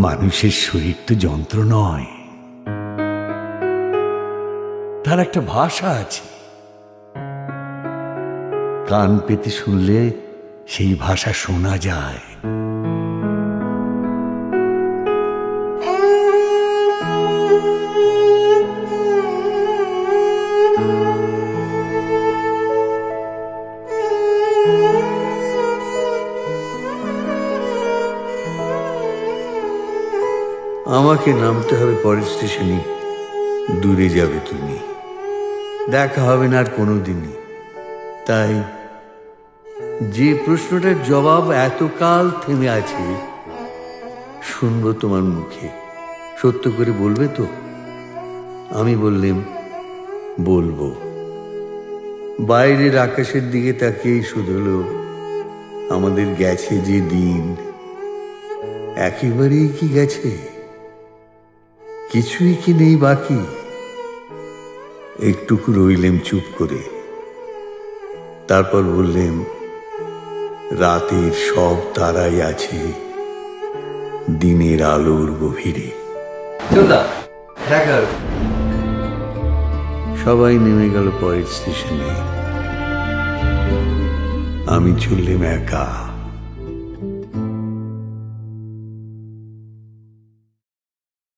মানুষের শরীর তো যন্ত্র নয়। তার একটা ভাষা আছে। কান পেতে শুনলে সেই ভাষা শোনা যায়। আমাকে নামতে হবে পরের স্টেশনে। দূরে যাবে তুমি। দেখা হবে না আর কোনোদিনই। তাই যে প্রশ্নটার জবাব এতকাল থেমে আছে, শুনব তোমার মুখে। সত্য করে বলবে তো? আমি বললেম, বলব। বাইরের আকাশের দিকে তাকিয়েই শুধলো আমাদের গেছে যে দিন। একেবারেই কি গেছে? কিছুই কি নেই বাকি? একটুকু রইলেম চুপ করে। তারপর বললেম রাতের সব তারাই আছে দিনের আলোর গভীরে। সবাই নেমে গেল পরের স্টেশনে। আমি চললাম একা।